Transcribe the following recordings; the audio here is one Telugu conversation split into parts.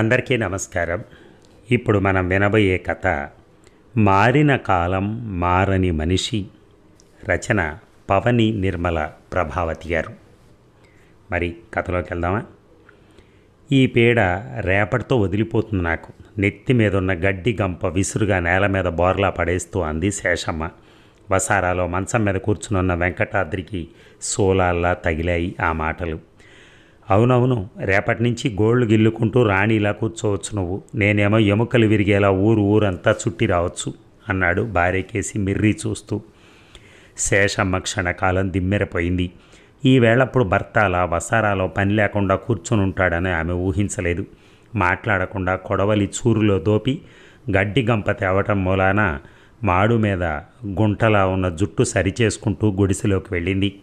అందరికీ నమస్కారం. ఇప్పుడు మనం వినబోయే కథ మారిన కాలం మారని మనిషి రచన పవని నిర్మల ప్రభావతి గారు. మరి కథలోకి వెళ్దామా? ఈ పీడ రేపటితో వదిలిపోతుంది నాకు. నెత్తి మీద ఉన్న గడ్డి గంప విసురుగా నేల మీద బోర్లా పడేస్తూ అంది శేషమ్మ. వసారాలో మంచం మీద కూర్చునున్న వెంకటాద్రికి సోలాల్లా తగిలాయి ఆ మాటలు. అవునవును రేపటి నుంచి గోళ్ళు గిల్లుకుంటూ రాణిలా కూర్చోవచ్చు నువ్వు. నేనేమో ఎముకలు విరిగేలా ఊరు ఊరంతా చుట్టి రావచ్చు అన్నాడు భార్యకేసి మిర్రి చూస్తూ. శేషమ్మ క్షణకాలం దిమ్మెరపోయింది. ఈవేళప్పుడు భర్త అలా వసారాలో పని లేకుండా కూర్చొని ఉంటాడని ఆమె ఊహించలేదు. మాట్లాడకుండా కొడవలి చూరులో దోపి గడ్డి గంప తేవటం మూలాన మాడు మీద గుంటలా ఉన్న జుట్టు సరిచేసుకుంటూ గుడిసెలోకి వెళ్ళింది.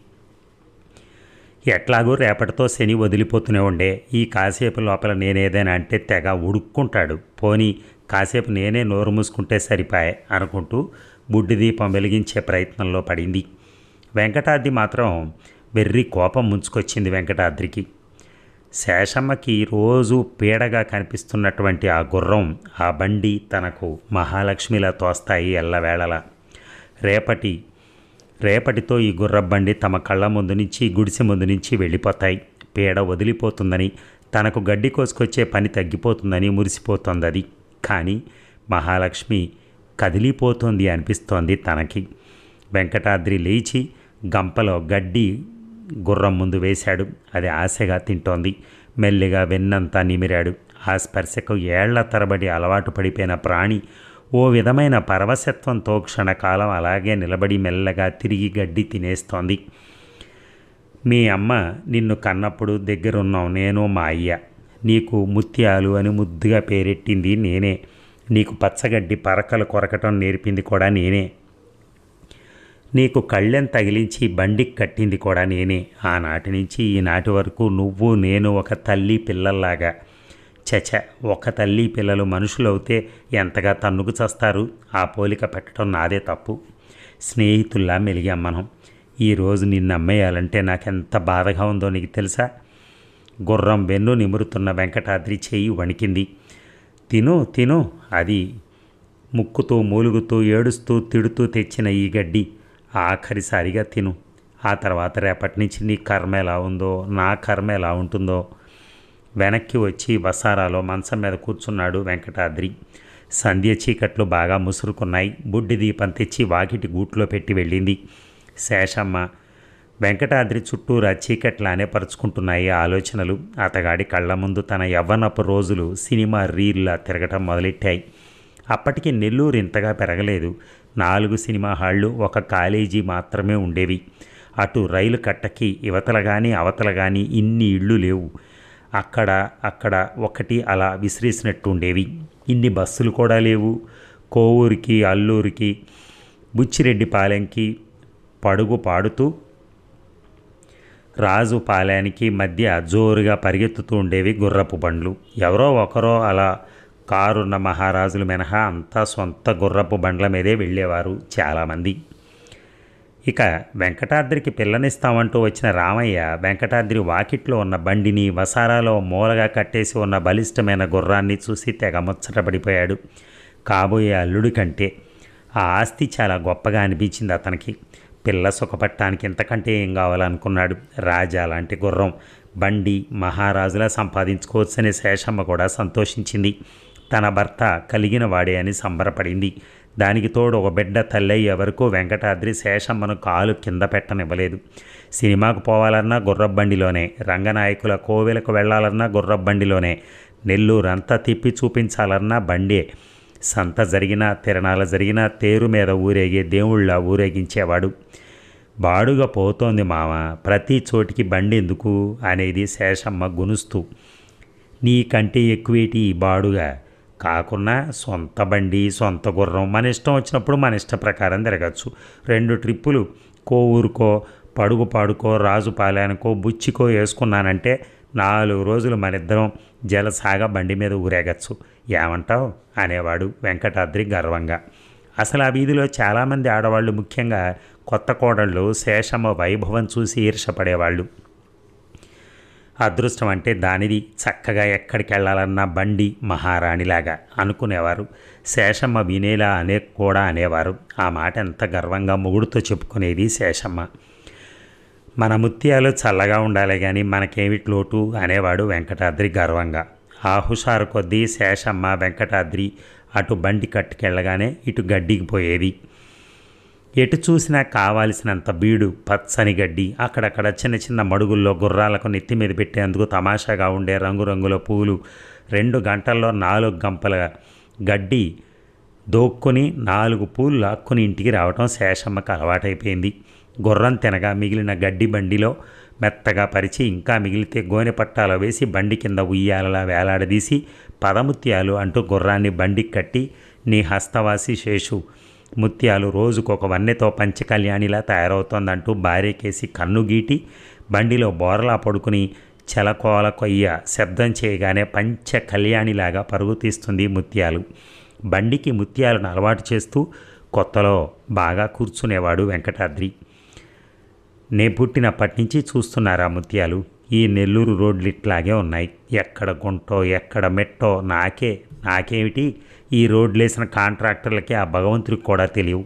ఎట్లాగో రేపటితో శని వదిలిపోతూనే ఉండే. ఈ కాసేపు లోపల నేనేదైనా అంటే తెగ ఉడుక్కుంటాడు. పోనీ కాసేపు నేనే నోరు మూసుకుంటే సరిపాయే అనుకుంటూ బుడ్డి దీపం వెలిగించే ప్రయత్నంలో పడింది. వెంకటాద్రి మాత్రం వెర్రి కోపం ముంచుకొచ్చింది వెంకటాద్రికి. శేషమ్మకి రోజు పీడగా కనిపిస్తున్నటువంటి ఆ గుర్రం ఆ బండి తనకు మహాలక్ష్మిలా తోస్తాయి ఎల్లవేళలా. రేపటి రేపటితో ఈ గుర్రబండి తమ కళ్ళ ముందు నుంచి గుడిసె ముందు నుంచి వెళ్ళిపోతాయి. పీడ వదిలిపోతుందని తనకు గడ్డి కోసుకొచ్చే పని తగ్గిపోతుందని మురిసిపోతోంది అది కానీ మహాలక్ష్మి కదిలిపోతుంది అనిపిస్తోంది తనకి. వెంకటాద్రి లేచి గంపలో గడ్డి గుర్రం ముందు వేశాడు. అది ఆశగా తింటోంది. మెల్లిగా వెన్నంతా నిమిరాడు. ఆ స్పర్శకు ఏళ్ళ తరబడి అలవాటు పడిపోయిన ప్రాణి ఓ విధమైన పరవశత్వంతో క్షణకాలం అలాగే నిలబడి మెల్లగా తిరిగి గడ్డి తినేస్తోంది. మీ అమ్మ నిన్ను కన్నప్పుడు దగ్గరున్నావు నేను మా అయ్య. నీకు ముత్యాలు అని ముద్దుగా పేరెట్టింది నేనే. నీకు పచ్చగడ్డి పరకలు కొరకటం నేర్పింది కూడా నేనే. నీకు కళ్ళెం తగిలించి బండికి కట్టింది కూడా నేనే. ఆనాటి నుంచి ఈనాటి వరకు నువ్వు నేను ఒక తల్లి పిల్లల్లాగా. చచ ఒక తల్లి పిల్లలు మనుషులవుతే ఎంతగా తన్నుకు చస్తారు? ఆ పోలిక పెట్టడం నాదే తప్పు. స్నేహితుల్లా మెలిగాం మనం ఈరోజు నిన్ను అమ్మేయాలంటే నాకెంత బాధగా ఉందో నీకు తెలుసా? గుర్రం వెన్ను నిమురుతున్న వెంకటాద్రి చేయి వణికింది. తిను తిను అది ముక్కుతూ మూలుగుతూ ఏడుస్తూ తిడుతూ తెచ్చిన ఈ గడ్డి ఆఖరిసారిగా తిను. ఆ తర్వాత రేపటి నుంచి నీ కర్మ ఎలా ఉందో నా కర్మ ఎలా ఉంటుందో వెనక్కి వచ్చి వసారాలో మంచం మీద కూర్చున్నాడు వెంకటాద్రి. సంధ్య చీకట్లు బాగా ముసురుకున్నాయి. బుడ్డి దీపం తెచ్చి వాకిటి గూట్లో పెట్టి వెళ్ళింది. శేషమ్మ వెంకటాద్రి చుట్టూరా చీకట్లానే పరుచుకుంటున్నాయి ఆలోచనలు. అతగాడి కళ్ళ ముందు తన యవ్వనపు రోజులు సినిమా రీల్లా తిరగటం మొదలెట్టాయి. అప్పటికి నెల్లూరు ఇంతగా పెరగలేదు. నాలుగు సినిమా హాళ్ళు ఒక కాలేజీ మాత్రమే ఉండేవి. అటు రైలు కట్టకి ఇవతల కానీ అవతల కానీ ఇన్ని ఇళ్ళు లేవు. అక్కడ అక్కడ ఒకటి అలా విసిరేసినట్టు ఉండేవి ఇన్ని బస్సులు కూడా లేవు. కోవూరికి అల్లూరికి బుచ్చిరెడ్డిపాలెంకి పడుగు పాడుతూ రాజు పాలెనికి మధ్య జోరుగా పరిగెత్తుతూ ఉండేవి గుర్రపు బండ్లు. ఎవరో ఒకరో అలా కారున్న మహారాజులు మినహా అంతా సొంత గుర్రపు బండ్ల మీదే వెళ్ళేవారు చాలామంది. ఇక వెంకటాద్రికి పిల్లనిస్తామంటూ వచ్చిన రామయ్య వెంకటాద్రి వాకిట్లో ఉన్న బండిని వసారాలో మూలగా కట్టేసి ఉన్న బలిష్టమైన గుర్రాన్ని చూసి తెగ ముచ్చటపడిపోయాడు కాబోయే అల్లుడి కంటే ఆ ఆస్తి చాలా గొప్పగా అనిపించింది అతనికి. పిల్ల సుఖపట్టానికి ఇంతకంటే ఏం కావాలనుకున్నాడు? రాజా లాంటి గుర్రం. బండి మహారాజులా సంపాదించుకోవచ్చనే శేషమ్మ కూడా సంతోషించింది. తన భర్త కలిగిన వాడే అని సంబరపడింది. దానికి తోడు ఒక బిడ్డ తల్లయ్యే వరకు వెంకటాద్రి శేషమ్మను కాలు కింద పెట్టనివ్వలేదు. సినిమాకు పోవాలన్నా గుర్రబండిలోనే రంగనాయకుల కోవెలకు వెళ్ళాలన్నా గుర్రబండిలోనే నెల్లూరు అంతా తిప్పి చూపించాలన్నా బండే. సంత జరిగినా తిరణాల జరిగినా తేరు మీద ఊరేగే దేవుళ్ళ ఊరేగించేవాడు. బాడుగ పోతోంది మామ ప్రతి చోటికి బండి ఎందుకు? అనేది శేషమ్మ గునుస్తూ. నీకంటే ఎక్కువేటి ఈ బాడుగా? కాకున్నా సొంత బండి సొంత గుర్రం మన ఇష్టం వచ్చినప్పుడు మన ఇష్ట ప్రకారం తిరగచ్చు. రెండు ట్రిప్పులు కో ఊరుకో పడుగు పాడుకో రాజుపాలెనకో బుచ్చికో వేసుకున్నానంటే నాలుగు రోజులు మనిద్దరం జలసాగా బండి మీద ఊరేగచ్చు. ఏమంటావు? అనేవాడు వెంకటాద్రి గర్వంగా. అసలు ఆ వీధిలో చాలామంది ఆడవాళ్ళు ముఖ్యంగా కొత్త కోడళ్ళు శేషమ్మ వైభవం చూసి ఈర్షపడేవాళ్ళు. అదృష్టం అంటే దానిది. చక్కగా ఎక్కడికి వెళ్ళాలన్నా బండి మహారాణిలాగా అనుకునేవారు. శేషమ్మ వినేలా అనే కూడా అనేవారు. ఆ మాట ఎంత గర్వంగా మొగుడుతో చెప్పుకునేది శేషమ్మ. మన ముత్యాలు చల్లగా ఉండాలి కానీ మనకేమిటి లోటు అనేవాడు వెంకటాద్రి గర్వంగా. ఆ హుషారు కొద్దీ శేషమ్మ వెంకటాద్రి అటు బండి కట్టుకెళ్ళగానే ఇటు గడ్డికి పోయేది. ఎటు చూసినా కావాల్సినంత బీడు పచ్చని గడ్డి అక్కడక్కడ చిన్న చిన్న మడుగుల్లో గుర్రాలకు నెత్తి మీద పెట్టేందుకు తమాషాగా ఉండే రంగురంగుల పూలు రెండు గంటల్లో నాలుగు గంపల గడ్డి దోక్కుని నాలుగు పూలు లాక్కుని ఇంటికి రావటం శేషమ్మకు అలవాటైపోయింది. గుర్రం తినగా మిగిలిన గడ్డి బండిలో మెత్తగా పరిచి ఇంకా మిగిలితే గోనె పట్టాలు వేసి బండి కింద ఉయ్యాలలా వేలాడదీసి పదముత్యాలు అంటూ గుర్రాన్ని బండికి కట్టి నీ హస్తవాసి శేషు ముత్యాలు రోజుకొక వన్నెతో పంచకళ్యాణిలా తయారవుతోందంటూ భార్యకేసి కన్ను గీటి బండిలో బోరలా పడుకుని చెలకోల కొయ్య శబ్దం చేయగానే పంచ కళ్యాణిలాగా పరుగు తీస్తుంది ముత్యాలు. బండికి ముత్యాలను అలవాటు చేస్తూ కొత్తలో బాగా కూర్చునేవాడు వెంకటాద్రి. నే పుట్టినప్పటి నుంచి చూస్తున్నారా ముత్యాలు? ఈ నెల్లూరు రోడ్లు ఇట్లాగే ఉన్నాయి. ఎక్కడ గుంటో ఎక్కడ మెట్టో నాకే నాకేమిటి? ఈ రోడ్లేసిన కాంట్రాక్టర్లకి ఆ భగవంతుడికి కూడా తెలియవు.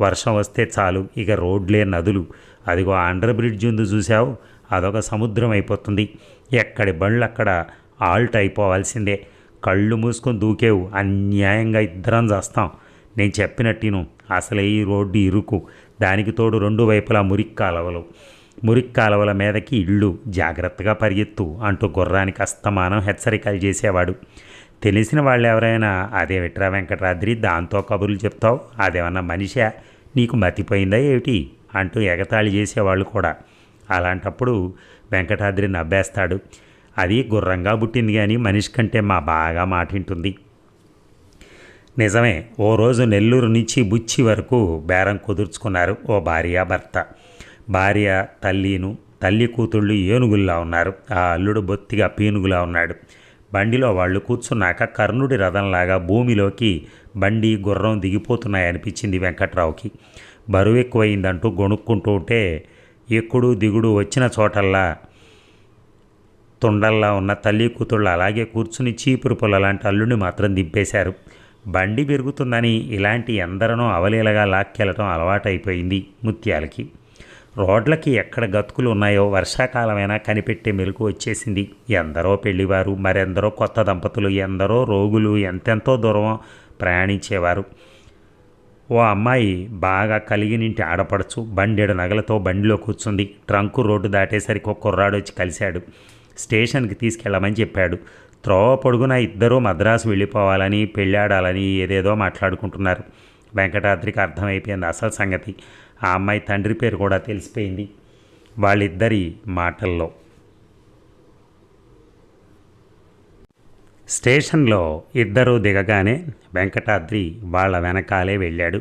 వర్షం వస్తే చాలు ఇక రోడ్లే నదులు. అదిగో అండర్ బ్రిడ్జ్ ఉంది చూసావు అదొక సముద్రం అయిపోతుంది. ఎక్కడి బండ్లు అక్కడ ఆల్ట్ అయిపోవాల్సిందే. కళ్ళు మూసుకొని దూకేవు. అన్యాయంగా ఇద్దరం చేస్తాం. నేను చెప్పినట్టును అసలే ఈ రోడ్డు ఇరుకు. దానికి తోడు రెండు వైపులా మురికి కాలవలు. మురికి కాలవల మీదకి ఇళ్ళు. జాగ్రత్తగా పరిగెత్తు అంటూ గుర్రానికి అస్తమానం హెచ్చరికలు చేసేవాడు. తెలిసిన వాళ్ళు ఎవరైనా అదే విట్రా వెంకటరాద్రి దాంతో కబుర్లు చెప్తావు అదేమన్నా మనిషా? నీకు మతిపోయిందా ఏమిటి? అంటూ ఎగతాళి చేసేవాళ్ళు కూడా. అలాంటప్పుడు వెంకటాద్రి నవ్వేస్తాడు. అది గుర్రంగా పుట్టింది కానీ మనిషి కంటే మా బాగా మాటింటుంది. నిజమే ఓ రోజు నెల్లూరు నుంచి బుచ్చి వరకు బేరం కుదుర్చుకున్నారు ఓ భార్య భర్త. భార్య తల్లిను తల్లి కూతుళ్ళు ఏనుగుల్లా ఉన్నారు. ఆ అల్లుడు బొత్తిగా పీనుగులా ఉన్నాడు. బండిలో వాళ్ళు కూర్చున్నాక కర్ణుడి రథంలాగా భూమిలోకి బండి గుర్రం దిగిపోతున్నాయనిపించింది వెంకట్రావుకి. బరువు ఎక్కువైందంటూ గొణుక్కుంటూ ఉంటే ఎక్కుడు దిగుడు వచ్చిన చోటల్లా తుండల్లా ఉన్న తల్లి కూతుళ్ళు అలాగే కూర్చుని చీపురు పుల్ల లాంటి అల్లుడిని మాత్రం దింపేశారు. బండి పెరుగుతుందని ఇలాంటి ఎందరనో అవలీలగా లాక్కెళ్ళటం అలవాటైపోయింది ముత్యాలకి. రోడ్లకి ఎక్కడ గతుకులు ఉన్నాయో వర్షాకాలమైనా కనిపెట్టే మెలకు వచ్చేసింది. ఎందరో పెళ్ళివారు మరెందరో కొత్త దంపతులు ఎందరో రోగులు ఎంతెంతో దూరం ప్రయాణించేవారు. ఓ అమ్మాయి బాగా కలిగినింటి ఆడపడచ్చు బండెడు నగలతో బండిలో కూర్చుంది. ట్రంకు రోడ్డు దాటేసరికి ఒక కుర్రాడు వచ్చి కలిశాడు. స్టేషన్కి తీసుకెళ్ళమని చెప్పాడు. త్రోవ పొడుగున ఇద్దరూ మద్రాసు వెళ్ళిపోవాలని పెళ్ళాడాలని ఏదేదో మాట్లాడుకుంటున్నారు. వెంకటాద్రికి అర్థమైపోయింది అసలు సంగతి. ఆ అమ్మాయి తండ్రి పేరు కూడా తెలిసిపోయింది వాళ్ళిద్దరి మాటల్లో. స్టేషన్లో ఇద్దరూ దిగగానే వెంకటాద్రి వాళ్ళ వెనకాలే వెళ్ళాడు.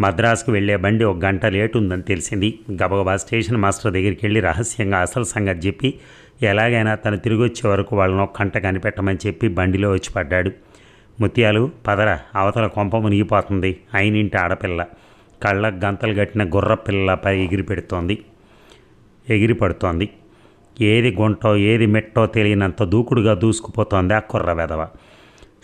మద్రాసుకు వెళ్ళే బండి ఒక గంట లేటు ఉందని తెలిసింది. గబగబా స్టేషన్ మాస్టర్ దగ్గరికి వెళ్ళి రహస్యంగా అసలు సంగతి చెప్పి ఎలాగైనా తను తిరిగి వచ్చే వరకు వాళ్ళను కంట కనిపెట్టమని చెప్పి బండిలో వచ్చి పడ్డాడు. ముత్యాలు పదర అవతల కొంప మునిగిపోతుంది. అయినింటి ఆడపిల్ల. కళ్ళకు గంతలు కట్టిన గుర్ర పిల్లపై ఎగిరి పెడుతోంది. ఎగిరి పడుతోంది. ఏది గుంటో ఏది మెట్టో తెలియనంత దూకుడుగా దూసుకుపోతోంది ఆ కుర్ర వెధవ.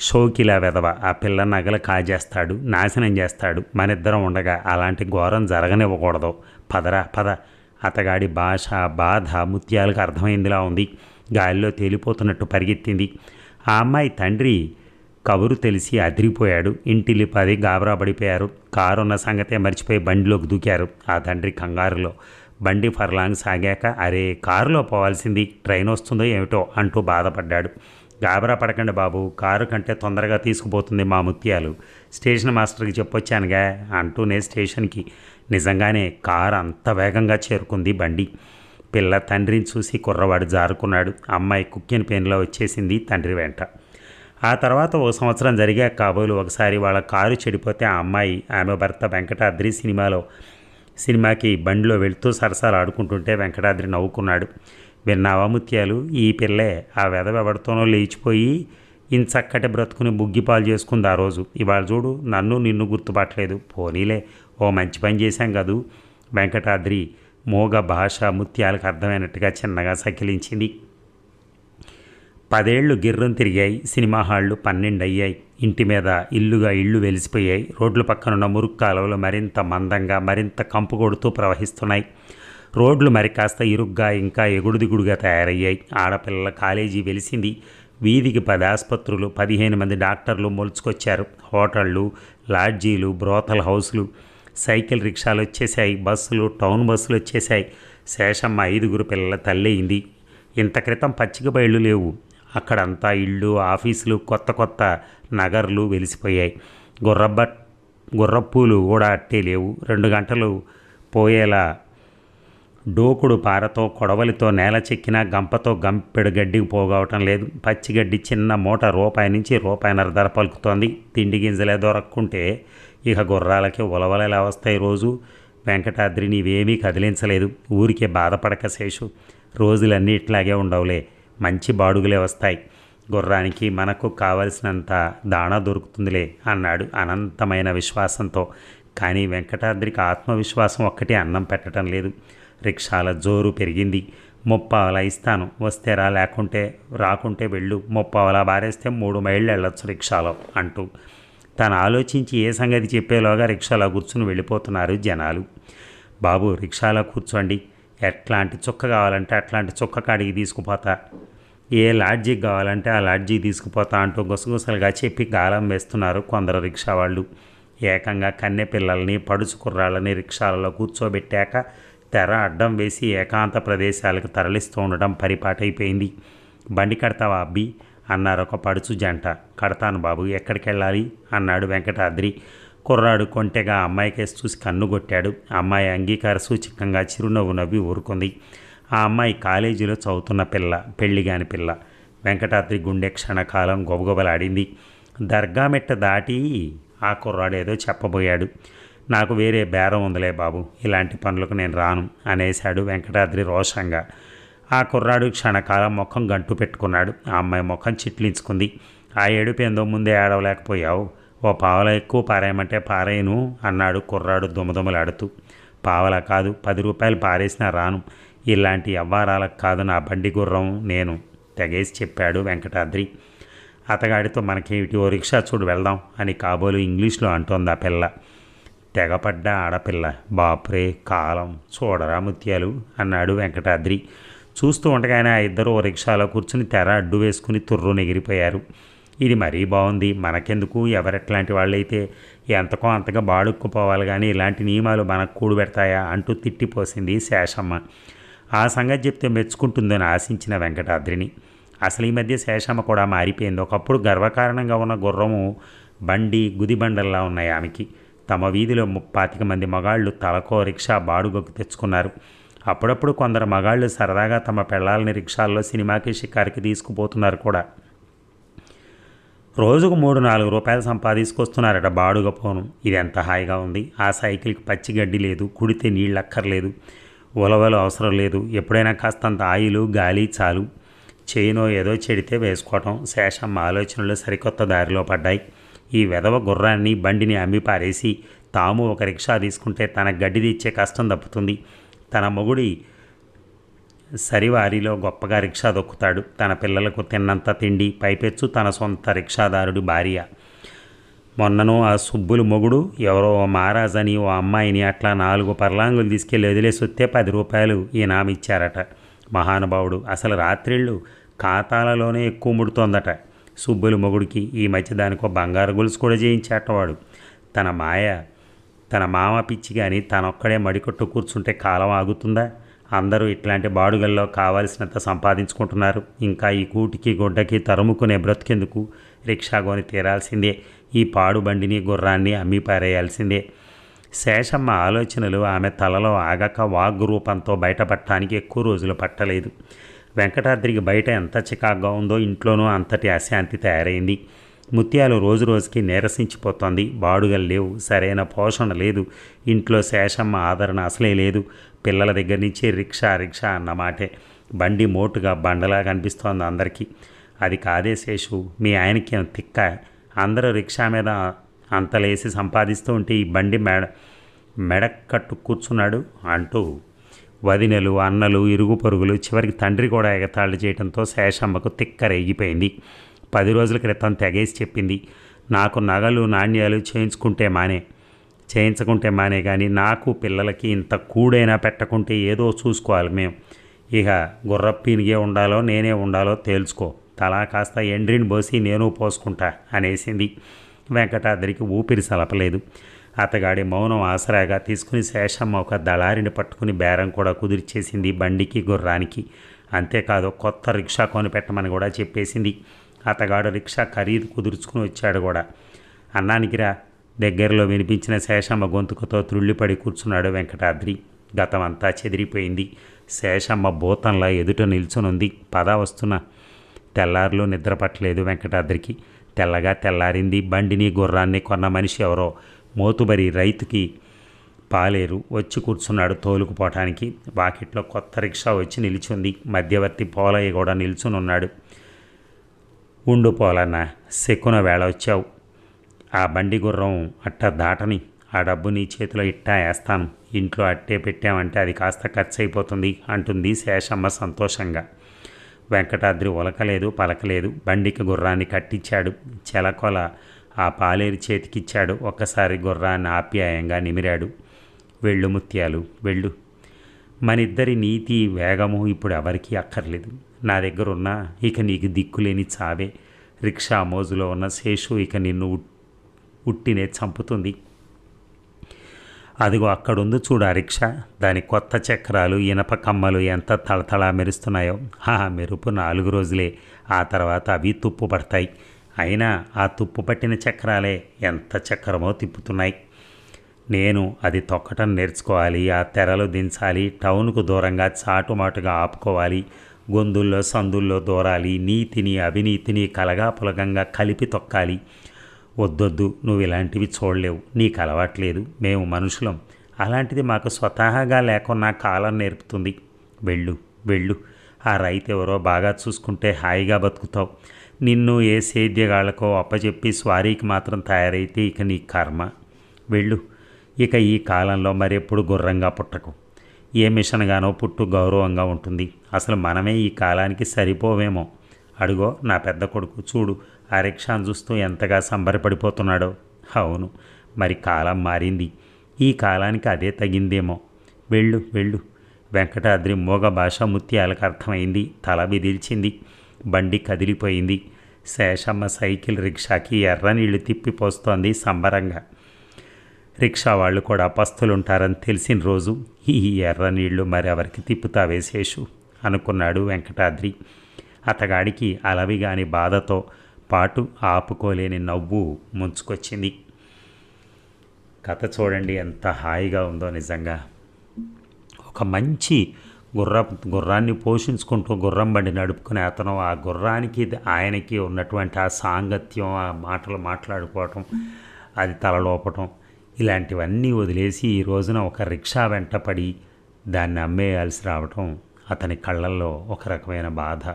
షోకిలా వెధవ. ఆ పిల్ల నగలు కాజేస్తాడు నాశనం చేస్తాడు. మనిద్దరం ఉండగా అలాంటి ఘోరం జరగనివ్వకూడదు. పదరా పద. అతగాడి భాష బాధ ముత్యాలకు అర్థమైందిలా ఉంది. గాలిలో తేలిపోతున్నట్టు పరిగెత్తింది. ఆ అమ్మాయి తండ్రి కబురు తెలిసి అదిరిపోయాడు. ఇంటిల్లి పది గాబరా పడిపోయారు కారు ఉన్న సంగతే మర్చిపోయి బండిలోకి దూకారు. ఆ తండ్రి కంగారులో బండి ఫర్లాంగ్ సాగాక అరే కారులో పోవాల్సింది ట్రైన్ వస్తుందో ఏమిటో అంటూ బాధపడ్డాడు. గాబరా పడకండి బాబు కారు కంటే తొందరగా తీసుకుపోతుంది మా ముత్యాలు. స్టేషన్ మాస్టర్కి చెప్పొచ్చానుగా అంటూనే స్టేషన్కి. నిజంగానే కారు అంత వేగంగా చేరుకుంది బండి. పిల్ల తండ్రిని చూసి కుర్రవాడు జారుకున్నాడు. అమ్మాయి కుక్కిన పెన్లో వచ్చేసింది తండ్రి వెంట. ఆ తర్వాత ఓ సంవత్సరం జరిగా కాబోలు ఒకసారి వాళ్ళ కారు చెడిపోతే ఆ అమ్మాయి ఆమె భర్త వెంకటాద్రి సినిమాలో సినిమాకి బండిలో వెళ్తూ సరసాలు ఆడుకుంటుంటే వెంకటాద్రి నవ్వుకున్నాడు. విన్నావా ముత్యాలు ఈ పిల్లే ఆ వెదవెవడితోనో లేచిపోయి ఇంచక్కటి బ్రతుకుని బుగ్గిపాలు చేసుకుంది ఆ రోజు. ఇవాళ చూడు నన్ను నిన్ను గుర్తుపట్టలేదు. పోనీలే ఓ మంచి పని చేశాం కదూ వెంకటాద్రి మోగ భాష ముత్యాలకు అర్థమైనట్టుగా చిన్నగా సకిలించింది. పదేళ్ళు గిర్రం తిరిగాయి సినిమా హాళ్ళు పన్నెండు అయ్యాయి ఇంటి మీద ఇల్లుగా ఇళ్ళు వెలిసిపోయాయి. రోడ్ల పక్కనున్న మురుగు కాలువలు మరింత మందంగా మరింత కంపు కొడుతూ ప్రవహిస్తున్నాయి. రోడ్లు మరి కాస్త ఇరుగ్గా ఇంకా ఎగుడుదిగుడుగా తయారయ్యాయి. ఆడపిల్లల కాలేజీ వెలిసింది. వీధికి పది ఆసుపత్రులు పదిహేను మంది డాక్టర్లు మొలుచుకొచ్చారు. హోటళ్ళు లాడ్జీలు బ్రోతల్ హౌస్లు సైకిల్ రిక్షాలు వచ్చేసాయి బస్సులు టౌన్ బస్సులు వచ్చేసాయి శేషమ్మ ఐదుగురు పిల్లల తల్లయింది ఇంత క్రితం పచ్చిక బయళ్ళు లేవు. అక్కడంతా ఇళ్ళు ఆఫీసులు కొత్త కొత్త నగర్లు వెలిసిపోయాయి. గుర్రబ్బ గుర్రప్పూలు కూడా అట్టే లేవు. రెండు గంటలు పోయేలా డోకుడు పారతో కొడవలితో నేల చెక్కిన గంపతో గంపెడు గడ్డికి పోగవటం లేదు. పచ్చిగడ్డి చిన్న మూట రూపాయి నుంచి రూపాయిన్నర ధర పలుకుతోంది. తిండి గింజలే దొరక్కుంటే ఇక గుర్రాలకి ఉలవలలా వస్తాయి రోజు. వెంకటాద్రి నీవేమీ కదిలించలేదు. ఊరికే బాధపడక శేషు. రోజులన్నీ ఇట్లాగే ఉండవులే. మంచి బాడుగులే వస్తాయి. గుర్రానికి మనకు కావలసినంత దాణా దొరుకుతుందిలే అన్నాడు అనంతమైన విశ్వాసంతో. కానీ వెంకటాద్రికి ఆత్మవిశ్వాసం ఒక్కటి అన్నం పెట్టడం లేదు. రిక్షాల జోరు పెరిగింది. ముప్పావలా ఇస్తాను. వస్తే రా లేకుంటే రాకుంటే వెళ్ళు. ముప్పావలా బారేస్తే మూడు మైళ్ళు వెళ్ళొచ్చు రిక్షాలో అంటూ. తను ఆలోచించి ఏ సంగతి చెప్పేలోగా రిక్షాలో కూర్చుని వెళ్ళిపోతున్నారు జనాలు. బాబు రిక్షాలో కూర్చోండి. ఎట్లాంటి చుక్క కావాలంటే అట్లాంటి చుక్క కాడికి తీసుకుపోతా. ఏ లాడ్జికి కావాలంటే ఆ లాడ్జికి తీసుకుపోతా అంటూ గుసగుసలుగా చెప్పి గాలం వేస్తున్నారు కొందరు రిక్షా వాళ్ళు. ఏకంగా కన్నె పిల్లల్ని పడుచు కుర్రాళ్ళని రిక్షాలలో కూర్చోబెట్టాక తెర అడ్డం వేసి ఏకాంత ప్రదేశాలకు తరలిస్తూ ఉండడం పరిపాటైపోయింది. బండి కడతావా అబ్బి? అన్నారు ఒక పడుచు జంట. కడతాను బాబు ఎక్కడికి వెళ్ళాలి అన్నాడు వెంకటాద్రి. కుర్రాడు కొంటెగా అమ్మాయికేసి చూసి కన్ను కొట్టాడు అమ్మాయి అంగీకార సూచికంగా చిరునవ్వు నవ్వి ఊరుకుంది. ఆ అమ్మాయి కాలేజీలో చదువుతున్న పిల్ల పెళ్ళిగాని పిల్ల. వెంకటాద్రి గుండె క్షణకాలం గొబగొబలాడింది. దర్గా మెట్ట దాటి ఆ కుర్రాడు ఏదో చెప్పబోయాడు. నాకు వేరే బేరం ఉందిలే బాబు ఇలాంటి పనులకు నేను రాను అనేశాడు వెంకటాద్రి రోషంగా. ఆ కుర్రాడు క్షణకాలం ముఖం గంటు పెట్టుకున్నాడు. ఆ అమ్మాయి ముఖం చిట్లించుకుంది. ఆ ఏడుపు ఏడుపేందో ముందే ఆడవలేకపోయావు ఓ పావల ఎక్కువ పారేయమంటే పారేయను అన్నాడు కుర్రాడు దుమదుమలాడుతూ. పావల కాదు పది రూపాయలు పారేసినా రాను. ఇలాంటి అవ్వారాలకు కాదు నా బండి గుర్రం నేను తెగేసి చెప్పాడు వెంకటాద్రి. అతగాడితో మనకేమిటి ఓ రిక్షా చూడు వెళ్దాం అని కాబోలు ఇంగ్లీష్లో అంటోంది ఆ పిల్ల. తెగపడ్డ ఆడపిల్ల. బాప్రే కాలం చూడరా ముత్యాలు అన్నాడు వెంకటాద్రి. చూస్తూ ఉండగానే ఆ ఇద్దరు ఓ రిక్షాలో కూర్చుని తెర అడ్డు వేసుకుని తుర్రు నెగిరిపోయారు. ఇది మరీ బాగుంది. మనకెందుకు? ఎవరెట్లాంటి వాళ్ళైతే ఎంతకో అంతగా బాడుక్కుపోవాలి కానీ ఇలాంటి నియమాలు మనకు కూడు పెడతాయా అంటూ తిట్టిపోసింది శేషమ్మ. ఆ సంగతి చెప్తే మెచ్చుకుంటుందని ఆశించిన వెంకటాద్రిని. అసలు ఈ మధ్య శేషమ్మ కూడా మారిపోయింది. ఒకప్పుడు గర్వకారణంగా ఉన్న గుర్రము బండి గుదిబండల్లా ఉన్నాయి ఆమెకి. తమ వీధిలో ముప్పాతిక మంది మగాళ్ళు తలకో రిక్షా బాడుగకు తెచ్చుకున్నారు. అప్పుడప్పుడు కొందరు మగాళ్ళు సరదాగా తమ పెళ్ళాలని రిక్షాల్లో సినిమాకి షికారికి తీసుకుపోతున్నారు కూడా. రోజుకు మూడు నాలుగు రూపాయలు సంపాదించుకొస్తున్నారట బాడుగ పోను. ఇది ఎంత హాయిగా ఉంది. ఆ సైకిల్కి పచ్చి గడ్డి లేదు కుడితే నీళ్ళు అక్కర్లేదు ఉలవలు అవసరం లేదు. ఎప్పుడైనా కాస్తంత ఆయిలు గాలి చాలు. చేయినో ఏదో చెడితే వేసుకోవటం శేషం ఆలోచనలు సరికొత్త దారిలో పడ్డాయి. ఈ వెధవ గుర్రాన్ని బండిని అమ్మి పారేసి తాము ఒక రిక్షా తీసుకుంటే తన గడ్డి తెచ్చే కష్టం తప్పుతుంది. తన మొగుడి సరివారిలో గొప్పగా రిక్షా దొక్కుతాడు. తన పిల్లలకు తిన్నంత తిండి పైపెచ్చు తన సొంత రిక్షాదారుడు భార్య. మొన్నను ఆ సుబ్బులు మొగుడు ఎవరో ఓ మహారాజని ఓ అమ్మాయిని అట్లా నాలుగు పర్లాంగులు తీసుకెళ్ళి వదిలేసి వస్తే పది రూపాయలు ఈనామి ఇచ్చారట మహానుభావుడు అసలు రాత్రిళ్ళు ఖాతాలలోనే ఎక్కువ ముడుతోందట. సుబ్బులు మొగుడికి ఈ మధ్య దానికో బంగారు గొలుసు కూడా చేయించేటవాడు తన మాయ తన మామ పిచ్చి కానీ తనొక్కడే మడికొట్టు కూర్చుంటే కాలం ఆగుతుందా? అందరూ ఇట్లాంటి బాడుగల్లో కావాల్సినంత సంపాదించుకుంటున్నారు. ఇంకా ఈ కూటికి గుడ్డకి తరుముకునే బ్రతికెందుకు? రిక్షా కొని తీరాల్సిందే. ఈ పాడుబండిని గుర్రాన్ని అమ్మి పారేయాల్సిందే. శేషమ్మ ఆలోచనలు ఆమె తలలో ఆగక వాగ్రూపంతో బయటపడటానికి ఎక్కువ రోజులు పట్టలేదు. వెంకటాద్రికి బయట ఎంత చికాగ్గా ఉందో ఇంట్లోనూ అంతటి అశాంతి తయారైంది. ముత్యాలు రోజు రోజుకి నీరసించిపోతోంది. బాడుగలు లేవు. సరైన పోషణ లేదు. ఇంట్లో శేషమ్మ ఆదరణ అసలే లేదు. పిల్లల దగ్గర నుంచి రిక్షా రిక్షా అన్నమాటే బండి మోటుగా బండలా కనిపిస్తోంది అందరికీ. అది కాదే శేషు మీ ఆయనకి తిక్క? అందరూ రిక్షా మీద అంతలేసి సంపాదిస్తూ ఉంటే ఈ బండి మెడ మెడ కట్టు కూర్చున్నాడు అంటూ వదినలు అన్నలు ఇరుగు పొరుగులు చివరికి తండ్రి కూడా ఎగతాళి చేయడంతో శేషమ్మకు తిక్కరేగిపోయింది పది రోజుల క్రితం తెగేసి చెప్పింది నాకు నగలు నాణ్యాలు చేయించుకుంటే మానే చేయించుకుంటే మానే కానీ నాకు పిల్లలకి ఇంత కూడైనా పెట్టకుంటే ఏదో చూసుకోవాలి మేము. ఇక గుర్రప్పీనిగే ఉండాలో నేనే ఉండాలో తేల్చుకో. తలా కాస్త ఎండ్రిని పోసి నేను పోసుకుంటా అనేసింది. వెంకటాద్రికి ఊపిరి సలపలేదు. అతగాడి మౌనం ఆసరాగా తీసుకుని శేషమ్మ ఒక దళారిని పట్టుకుని బేరం కూడా కుదిర్చేసింది బండికి గుర్రానికి. అంతేకాదు కొత్త రిక్షా కొనిపెట్టమని కూడా చెప్పేసింది. అతగాడు రిక్షా ఖరీదు కుదుర్చుకుని వచ్చాడు కూడా. అన్నానికిరా దగ్గరలో వినిపించిన శేషమ్మ గొంతుకుతో త్రుళ్ళిపడి కూర్చున్నాడు వెంకటాద్రి. గతమంతా చెదిరిపోయింది. శేషమ్మ భూతంలా ఎదుట నిల్చునుంది. పద వస్తున్నా. తెల్లారులు నిద్రపట్టలేదు వెంకటాద్రికి. తెల్లగా తెల్లారింది బండిని గుర్రాన్ని కొన్న మనిషి ఎవరో? మోతుబరి రైతుకి పాలేరు. వచ్చి కూర్చున్నాడు తోలుకుపోవటానికి వాకిట్లో కొత్త రిక్షా వచ్చి నిలిచింది. మధ్యవర్తి పోలయ్య కూడా నిల్చుని ఉన్నాడు ఉండు పోలన్న సెక్కున వేళ వచ్చావు. ఆ బండి గుర్రం అట్ట దాటని ఆ డబ్బు నీ చేతిలో ఇట్టా వేస్తాను. ఇంట్లో అట్టే పెట్టామంటే అది కాస్త ఖర్చు అయిపోతుంది అంటుంది శేషమ్మ సంతోషంగా. వెంకటాద్రి ఉలకలేదు పలకలేదు. బండికి గుర్రాన్ని కట్టించాడు. చెలకొల ఆ పాలేరు చేతికిచ్చాడు. ఒక్కసారి గుర్రాన్ని ఆప్యాయంగా నిమిరాడు. వెళ్ళు ముత్యాలు వెళ్ళు. మనిద్దరి నీతి వేగము ఇప్పుడు ఎవరికీ అక్కర్లేదు. నా దగ్గర ఉన్న ఇక నీకు దిక్కులేని చావే. రిక్షా మోజులో ఉన్న శేషు ఇక నిన్ను ఉట్టినే చంపుతుంది. అదిగో అక్కడుంది చూడు ఆ రిక్షా దాని కొత్త చక్రాలు ఇనప కమ్మలు ఎంత తళతళ మెరుస్తున్నాయో. ఆ మెరుపు నాలుగు రోజులే. ఆ తర్వాత అవి తుప్పు పడతాయి. అయినా ఆ తుప్పు పట్టిన చక్రాలే ఎంత చక్రమో తిప్పుతున్నాయి. నేను అది తొక్కటం నేర్చుకోవాలి ఆ తెరలు దించాలి టౌన్కు దూరంగా చాటుమాటుగా ఆపుకోవాలి గొంతుల్లో సందుల్లో దూరాలి నీతిని అవినీతిని కలగా పులగంగా కలిపి తొక్కాలి. వద్దొద్దు నువ్వు ఇలాంటివి చూడలేవు నీకు అలవాట్లేదు మేము మనుషులం. అలాంటిది మాకు స్వతహాగా లేకున్నా కాలం నేర్పుతుంది. వెళ్ళు వెళ్ళు. ఆ రైతు ఎవరో బాగా చూసుకుంటే హాయిగా బతుకుతావు. నిన్ను ఏ సేద్యగాళ్ళకో అప్పచెప్పి స్వారీకి మాత్రం తయారైతే ఇక నీ కర్మ. వెళ్ళు. ఇక ఈ కాలంలో మరెప్పుడు గుర్రంగా పుట్టకు. ఏ మిషన్గానో పుట్టు గౌరవంగా ఉంటుంది. అసలు మనమే ఈ కాలానికి సరిపోవేమో. అడుగో నా పెద్ద కొడుకు చూడు ఆ రిక్షాను చూస్తూ ఎంతగా సంబరపడిపోతున్నాడో. అవును మరి కాలం మారింది. ఈ కాలానికి అదే తగిందేమో. వెళ్ళు వెళ్ళు. వెంకటాద్రి మోగ భాష ముత్యాలకు అర్థమైంది. తల బిదిల్చింది బండి కదిలిపోయింది. శేషమ్మ సైకిల్ రిక్షాకి ఎర్రనీళ్ళు తిప్పిపోస్తోంది సంబరంగా. రిక్షా వాళ్ళు కూడా పస్తులుంటారని తెలిసిన రోజు ఈ ఎర్రనీళ్ళు మరెవరికి తిప్పుతావే శేషు? అనుకున్నాడు వెంకటాద్రి. అతగాడికి అలవిగాని బాధతో పాటు ఆపుకోలేని నవ్వు ముంచుకొచ్చింది. కథ చూడండి ఎంత హాయిగా ఉందో నిజంగా. ఒక మంచి గుర్ర గుర్రాన్ని పోషించుకుంటూ గుర్రం బండి నడుపుకునే అతను ఆ గుర్రానికి ఆయనకి ఉన్నటువంటి ఆ సాంగత్యం ఆ మాటలు మాట్లాడుకోవటం అది తలలోపటం ఇలాంటివన్నీ వదిలేసి ఈ రోజున ఒక రిక్షా వెంటపడి దాన్ని అమ్మేయాల్సి రావటం అతని కళ్ళల్లో ఒక రకమైన బాధ.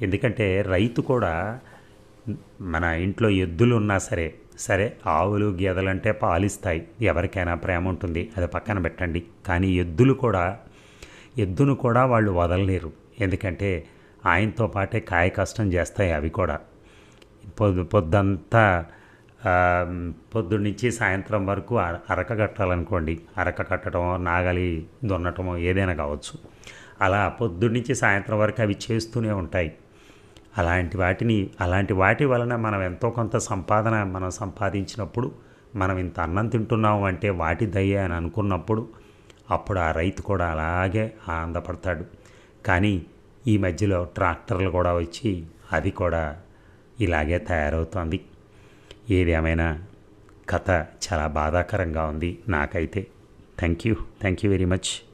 ఎందుకంటే రైతు కూడా మన ఇంట్లో ఎద్దులు ఉన్నా సరే సరే ఆవులు గేదెలంటే పాలిస్తాయి. ఎవరికైనా ప్రేమ ఉంటుంది అది పక్కన పెట్టండి. కానీ ఎద్దులు కూడా ఎద్దును కూడా వాళ్ళు వదలలేరు. ఎందుకంటే ఆయనతో పాటే కాయ కష్టం చేస్తాయి అవి కూడా. పొద్దు పొద్దంతా పొద్దున్నుంచి సాయంత్రం వరకు అరక కట్టాలనుకోండి. అరక కట్టడం నాగలి దున్నటమో ఏదైనా కావచ్చు. అలా పొద్దున్నుంచి సాయంత్రం వరకు అవి చేస్తూనే ఉంటాయి. అలాంటి వాటిని అలాంటి వాటి వలన మనం ఎంతో కొంత సంపాదన మనం సంపాదించినప్పుడు మనం ఇంత అన్నం తింటున్నాం అంటే వాటి దయ్య అని అనుకున్నప్పుడు అప్పుడు ఆ రైతు కూడా అలాగే ఆనందపడతాడు. కానీ ఈ మధ్యలో ట్రాక్టర్లు కూడా వచ్చి అది కూడా ఇలాగే తయారవుతోంది. ఏది ఏమైనా కథ చాలా బాధాకరంగా ఉంది నాకైతే. Thank you. Thank you very much.